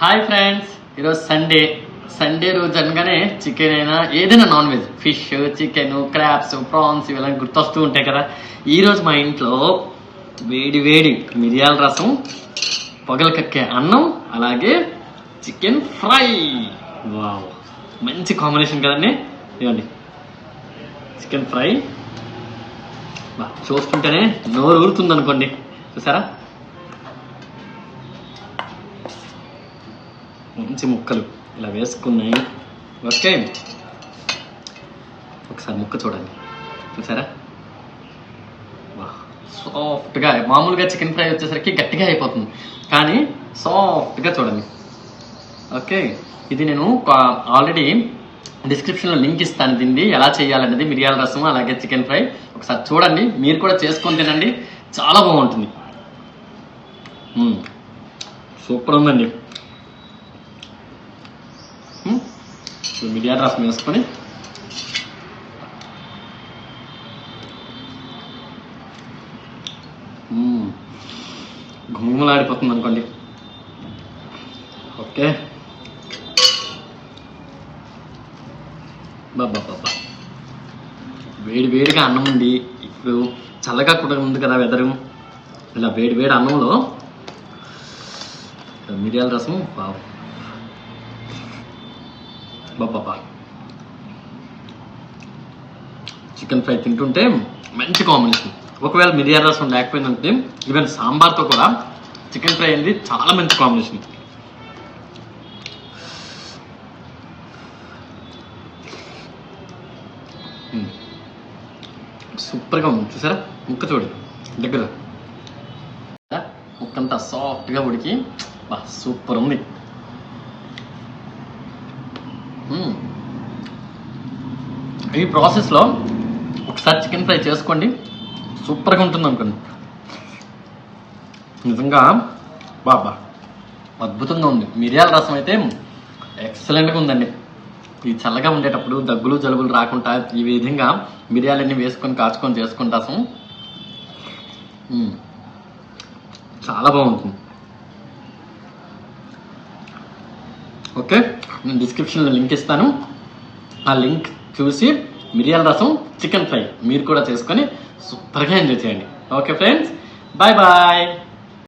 Hi friends ఈరోజు Sunday Sunday రోజు అనగానే చికెన్ అయినా ఏదైనా non veg fish chicken crabs prawns ఇవన్నీ గుర్తొస్తూ ఉంటాయి కదా. ఈరోజు మా ఇంట్లో వేడి వేడి మిరియాల రసం పొగలు కక్కే అన్నం అలాగే చికెన్ ఫ్రై వావ్ మంచి కాంబినేషన్ కదండి. ఇవ్వండి చికెన్ ఫ్రై బా చూస్తుంటేనే నోరు ఊరుతుంది అనుకోండి చూసారా? మంచి ముక్కలు ఇలా వేసుకున్నాయి. ఓకే. ఒకసారి ముక్క చూడండి. చూసారా? వా సాఫ్ట్గా మామూలుగా చికెన్ ఫ్రై వచ్చేసరికి గట్టిగా అయిపోతుంది. కానీ సాఫ్ట్గా చూడండి. ఓకే. ఇది నేను ఆల్రెడీ డిస్క్రిప్షన్లో లింక్ ఇస్తాను దీన్ని. ఎలా చేయాలనేది మిరియాల రసం అలాగే చికెన్ ఫ్రై. ఒకసారి చూడండి. మీరు కూడా చేసుకొని తినండి. చాలా బాగుంటుంది. సూపర్ ఉందండి. ఇప్పుడు మిరియాల రసం వేసుకొని మ్మ్. గుమగుమలాడిపోతుంది అనుకోండి ఓకే బాబా బాబా వేడి వేడిగా అన్నం ఉంది. ఇప్పుడు చల్లగా కూడా ఉంది కదా వెదరు ఇలా వేడి వేడి అన్నంలో. మిరియాల రసం బాబు బాబా చికెన్ ఫ్రై తింటుంటే మంచి కాంబినేషన్ ఒకవేళ మిరియాల రసం లేకపోయిందంటే ఈవెన్ సాంబార్తో కూడా చికెన్ ఫ్రై అనేది చాలా మంచి కాంబినేషన్ సూపర్గా ఉంది. చూసారా? ముక్క చూడు. దగ్గర. ముక్కంతా సాఫ్ట్గా ఉడికి బా సూపర్ ఉంది. ఈ ప్రాసెస్లో ఒకసారి చికెన్ ఫ్రై చేసుకోండి. సూపర్గా ఉంటుంది అనుకోండి. నిజంగా బాబా అద్భుతంగా ఉంది. మిరియాల రసం అయితే ఎక్సలెంట్గా ఉందండి. ఈ చల్లగా ఉండేటప్పుడు దగ్గులు జలుబులు రాకుండా ఈ విధంగా మిరియాలన్నీ వేసుకొని కాచుకొని చేసుకుని రసం చాలా బాగుంటుంది. ఓకే నేను డిస్క్రిప్షన్లో లింక్ ఇస్తాను. ఆ లింక్ చూసి మిరియాల రసం చికెన్ ఫ్రై మీరు కూడా చేసుకొని సూపర్గా ఎంజాయ్ చేయండి. Okay friends bye bye